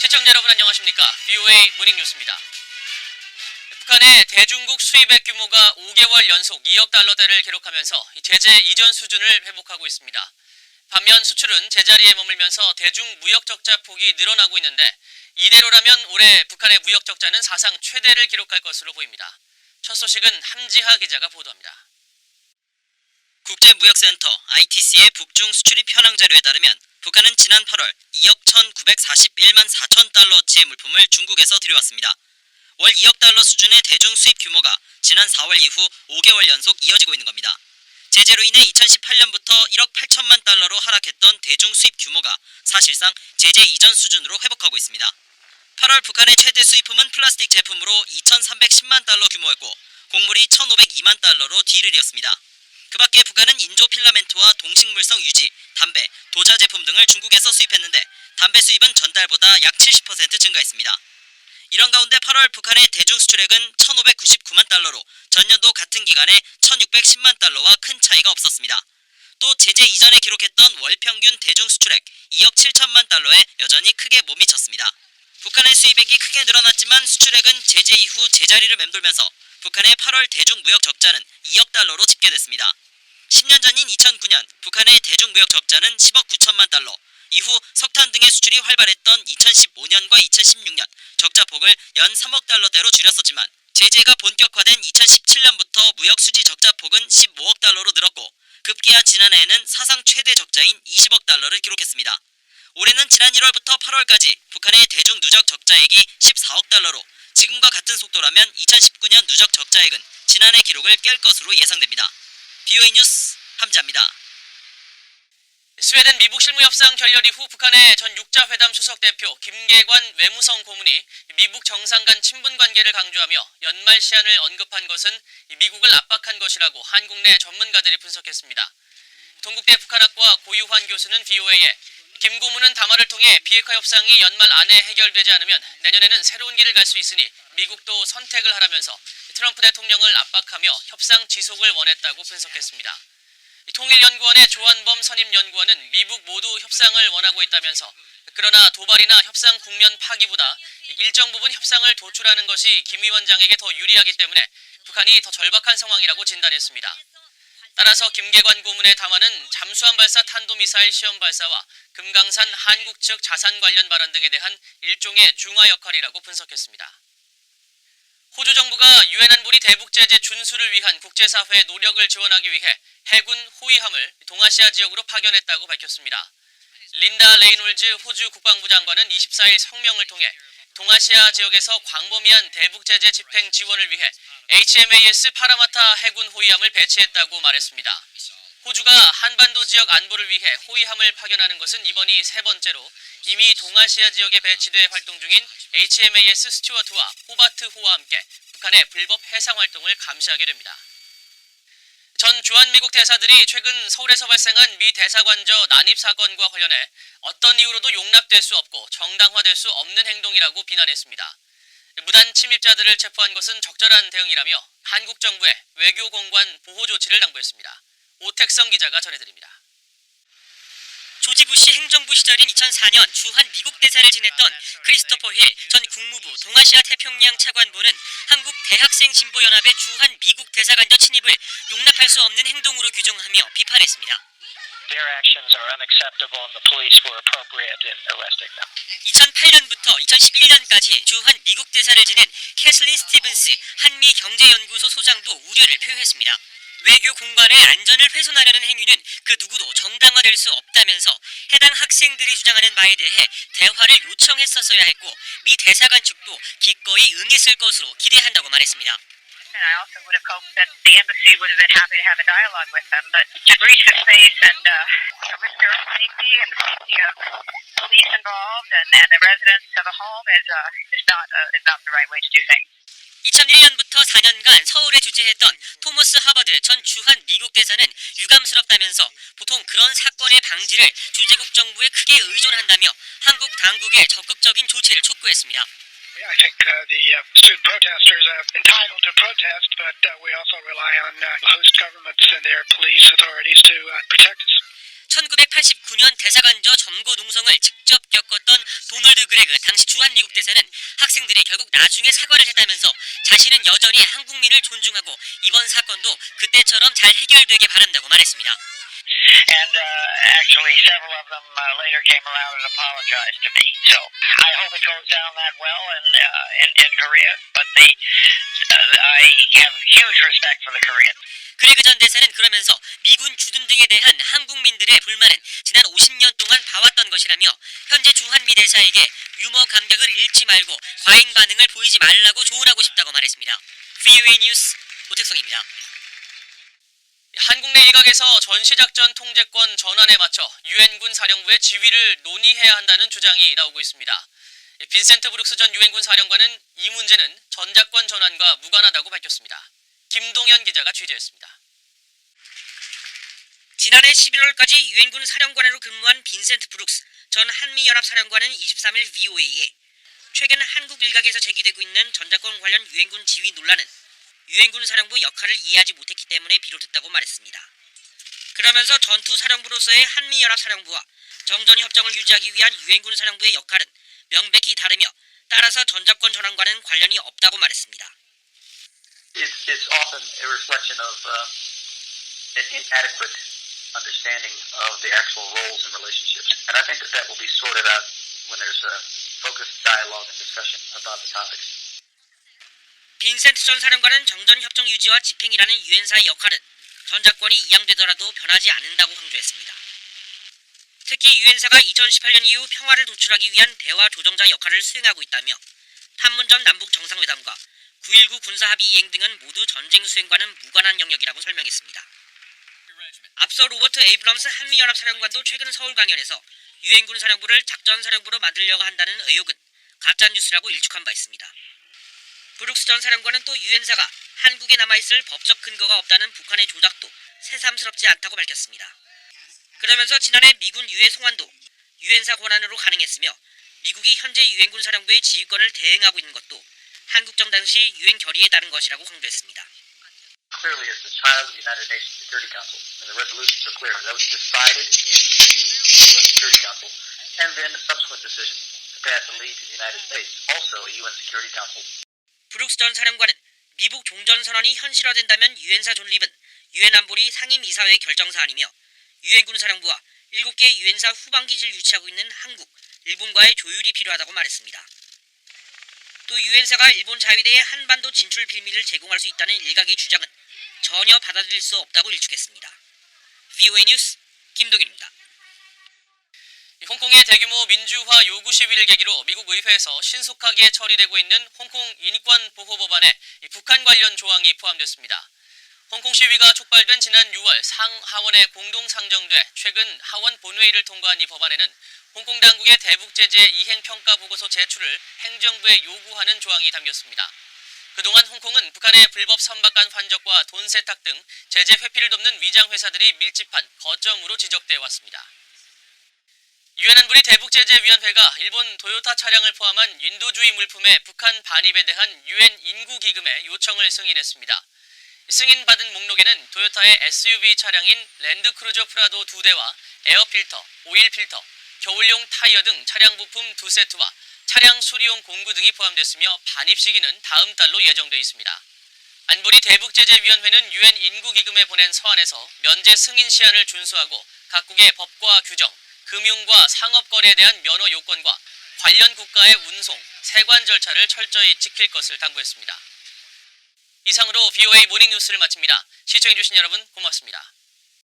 시청자 여러분 안녕하십니까? BOA 모닝뉴스입니다. 북한의 대중국 수입액 규모가 5개월 연속 2억 달러대를 기록하면서 제재 이전 수준을 회복하고 있습니다. 반면 수출은 제자리에 머물면서 대중 무역 적자 폭이 늘어나고 있는데 이대로라면 올해 북한의 무역 적자는 사상 최대를 기록할 것으로 보입니다. 첫 소식은 함지하 기자가 보도합니다. 국제무역센터 ITC의 북중 수출입 현황 자료에 따르면 북한은 지난 8월 2억 1,941만 4천 달러어치의 물품을 중국에서 들여왔습니다. 월 2억 달러 수준의 대중 수입 규모가 지난 4월 이후 5개월 연속 이어지고 있는 겁니다. 제재로 인해 2018년부터 1억 8천만 달러로 하락했던 대중 수입 규모가 사실상 제재 이전 수준으로 회복하고 있습니다. 8월 북한의 최대 수입품은 플라스틱 제품으로 2,310만 달러 규모였고 곡물이 1,502만 달러로 뒤를 이었습니다. 그 밖에 북한은 인조 필라멘트와 동식물성 유지, 담배, 도자 제품 등을 중국에서 수입했는데 담배 수입은 전달보다 약 70% 증가했습니다. 이런 가운데 8월 북한의 대중 수출액은 1,599만 달러로 전년도 같은 기간에 1,610만 달러와 큰 차이가 없었습니다. 또 제재 이전에 기록했던 월 평균 대중 수출액 2억 7천만 달러에 여전히 크게 못 미쳤습니다. 북한의 수입액이 크게 늘어났지만 수출액은 제재 이후 제자리를 맴돌면서 북한의 8월 대중 무역 적자는 2억 달러로 집계됐습니다. 10년 전인 2009년 북한의 대중 무역 적자는 10억 9천만 달러, 이후 석탄 등의 수출이 활발했던 2015년과 2016년 적자 폭을 연 3억 달러대로 줄였었지만 제재가 본격화된 2017년부터 무역 수지 적자 폭은 15억 달러로 늘었고 급기야 지난해에는 사상 최대 적자인 20억 달러를 기록했습니다. 올해는 지난 1월부터 8월까지 북한의 대중 누적 적자액이 14억 달러로 지금과 같은 속도라면 2019년 누적 적자액은 지난해 기록을 깰 것으로 예상됩니다. BOA 뉴스 함지합니다. 스웨덴 미북 실무협상 결렬 이후 북한의 전 육자회담 수석 대표 김계관 외무성 고문이 미북 정상 간 친분 관계를 강조하며 연말 시한을 언급한 것은 미국을 압박한 것이라고 한국 내 전문가들이 분석했습니다. 동국대 북한학과 고유환 교수는 BOA에 김 고문은 담화를 통해 비핵화 협상이 연말 안에 해결되지 않으면 내년에는 새로운 길을 갈 수 있으니 미국도 선택을 하라면서 트럼프 대통령을 압박하며 협상 지속을 원했다고 분석했습니다. 통일연구원의 조한범 선임연구원은 미국 모두 협상을 원하고 있다면서 그러나 도발이나 협상 국면 파기보다 일정 부분 협상을 도출하는 것이 김 위원장에게 더 유리하기 때문에 북한이 더 절박한 상황이라고 진단했습니다. 따라서 김계관 고문의 담화는 잠수함 발사 탄도미사일 시험 발사와 금강산 한국 측 자산 관련 발언 등에 대한 일종의 중화 역할이라고 분석했습니다. 호주 정부가 유엔 안보리 대북 제재 준수를 위한 국제사회의 노력을 지원하기 위해 해군 호위함을 동아시아 지역으로 파견했다고 밝혔습니다. 린다 레이놀즈 호주 국방부 장관은 24일 성명을 통해 동아시아 지역에서 광범위한 대북 제재 집행 지원을 위해 HMAS 파라마타 해군 호위함을 배치했다고 말했습니다. 호주가 한반도 지역 안보를 위해 호위함을 파견하는 것은 이번이 세 번째로 이미 동아시아 지역에 배치돼 활동 중인 HMAS 스튜어트와 호바트 호와 함께 북한의 불법 해상 활동을 감시하게 됩니다. 전 주한미국 대사들이 최근 서울에서 발생한 미 대사관저 난입 사건과 관련해 어떤 이유로도 용납될 수 없고 정당화될 수 없는 행동이라고 비난했습니다. 무단 침입자들을 체포한 것은 적절한 대응이라며 한국 정부에 외교 공관 보호 조치를 당부했습니다. 오택성 기자가 전해드립니다. 조지 부시 행정부 시절인 2004년 주한 미국 대사를 지냈던 크리스토퍼 힐 전 국무부 동아시아 태평양 차관보는 한국 대학생 진보 연합의 주한 미국 대사관저 침입을 용납할 수 없는 행동으로 규정하며 비판했습니다. Their actions are unacceptable and the police were appropriate in arresting them. 2008년부터 2011년까지 주한 미국 대사를 지낸 캐슬린 스티븐스 한미 경제연구소 소장도 우려를 표했습니다. 외교 공간의 안전을 훼손하려는 행위는 그 누구도 정당화될 수 없다면서 해당 학생들이 주장하는 바에 대해 대화를 요청했었어야 했고 미 대사관 측도 기꺼이 응했을 것으로 기대한다고 말했습니다. And I also would have hoped that the embassy would have been happy to have a dialogue with them, but to breach the space and uh, risk their own safety and the safety of police involved and, and the residents of a home is uh, is not uh, is not the right way to do things. 2001년부터 4년간 서울에 주재했던 토머스 하버드 전 주한 미국 대사는 유감스럽다면서 보통 그런 사건의 방지를 주재국 정부에 크게 의존한다며 한국 당국의 적극적인 조치를 촉구했습니다. I think uh, the uh, student protesters are entitled to protest, but uh, we also rely on uh, host governments and their police authorities to uh, protect us. 1989년 대사관저 점거 농성을 직접 겪었던 도널드 그레그 당시 주한 미국 대사는 학생들이 결국 나중에 사과를 했다면서 자신은 여전히 한국민을 존중하고 이번 사건도 그때처럼 잘 해결되게 바란다고 말했습니다. And uh, actually, several of them uh, later came around and apologized to me. So I hope it goes down that well in uh, in, in Korea. But the uh, I have huge respect for the Koreans. 그레그 전 대사는 그러면서 미군 주둔 등에 대한 한국민들의 불만은 지난 50년 동안 봐왔던 것이라며 현재 주한미 대사에게 유머 감각을 잃지 말고 과잉 반응을 보이지 말라고 조언하고 싶다고 말했습니다. VOA 뉴스 오택성입니다. 한국 내 일각에서 전시작전 통제권 전환에 맞춰 유엔군 사령부의 지위를 논의해야 한다는 주장이 나오고 있습니다. 빈센트 브룩스 전 유엔군 사령관은 이 문제는 전작권 전환과 무관하다고 밝혔습니다. 김동현 기자가 취재했습니다. 지난해 11월까지 유엔군 사령관으로 근무한 빈센트 브룩스 전 한미연합사령관은 23일 VOA에 최근 한국 일각에서 제기되고 있는 전작권 관련 유엔군 지위 논란은 유엔군 사령부 역할을 이해하지 못했기 때문에 비롯했다고 말했습니다. 그러면서 전투 사령부로서의 한미 연합 사령부와 정전 협정을 유지하기 위한 유엔군 사령부의 역할은 명백히 다르며 따라서 전작권 전환과는 관련이 없다고 말했습니다. it's, it's often a reflection of uh, an inadequate understanding of the actual roles and relationships. And I think that that will be sorted out when there's a focused dialogue and discussion about the topics. 빈센트 전 사령관은 정전 협정 유지와 집행이라는 유엔사의 역할은 전작권이 이양되더라도 변하지 않는다고 강조했습니다. 특히 유엔사가 2018년 이후 평화를 도출하기 위한 대화 조정자 역할을 수행하고 있다며 판문점 남북 정상회담과 9.19 군사합의 이행 등은 모두 전쟁 수행과는 무관한 영역이라고 설명했습니다. 앞서 로버트 에이브럼스 한미연합사령관도 최근 서울 강연에서 유엔군 사령부를 작전사령부로 만들려고 한다는 의혹은 가짜뉴스라고 일축한 바 있습니다. 브룩스 전 사령관은 또 유엔사가 한국에 남아있을 법적 근거가 없다는 북한의 조작도 새삼스럽지 않다고 밝혔습니다. 그러면서 지난해 미군 유해 송환도 유엔사 권한으로 가능했으며 미국이 현재 유엔군 사령부의 지휘권을 대행하고 있는 것도 한국정 당시 유엔 결의에 따른 것이라고 강조했습니다. 브룩스 전 사령관은 미북 종전 선언이 현실화된다면 유엔사 존립은 유엔 안보리 상임 이사회의 결정 사안이며 유엔 군 사령부와 7개 유엔사 후방 기지를 유치하고 있는 한국, 일본과의 조율이 필요하다고 말했습니다. 또 유엔사가 일본 자위대의 한반도 진출 비밀을 제공할 수 있다는 일각의 주장은 전혀 받아들일 수 없다고 일축했습니다. VOA 뉴스 김동윤입니다. 홍콩의 대규모 민주화 요구 시위를 계기로 미국 의회에서 신속하게 처리되고 있는 홍콩 인권 보호 법안에 북한 관련 조항이 포함됐습니다. 홍콩 시위가 촉발된 지난 6월 상하원에 공동 상정돼 최근 하원 본회의를 통과한 이 법안에는 홍콩 당국의 대북 제재 이행 평가 보고서 제출을 행정부에 요구하는 조항이 담겼습니다. 그동안 홍콩은 북한의 불법 선박간 환적과 돈 세탁 등 제재 회피를 돕는 위장 회사들이 밀집한 거점으로 지적돼 왔습니다. 유엔 안보리 대북제재위원회가 일본 도요타 차량을 포함한 인도주의 물품의 북한 반입에 대한 유엔 인구기금의 요청을 승인했습니다. 승인받은 목록에는 도요타의 SUV 차량인 랜드크루저 프라도 두 대와 에어필터, 오일 필터, 겨울용 타이어 등 차량 부품 두 세트와 차량 수리용 공구 등이 포함됐으며 반입 시기는 다음 달로 예정돼 있습니다. 안보리 대북제재위원회는 유엔 인구기금에 보낸 서한에서 면제 승인 시한을 준수하고 각국의 법과 규정, 금융과 상업 거래에 대한 면허 요건과 관련 국가의 운송, 세관 절차를 철저히 지킬 것을 당부했습니다. 이상으로 VOA 모닝뉴스를 마칩니다. 시청해주신 여러분 고맙습니다.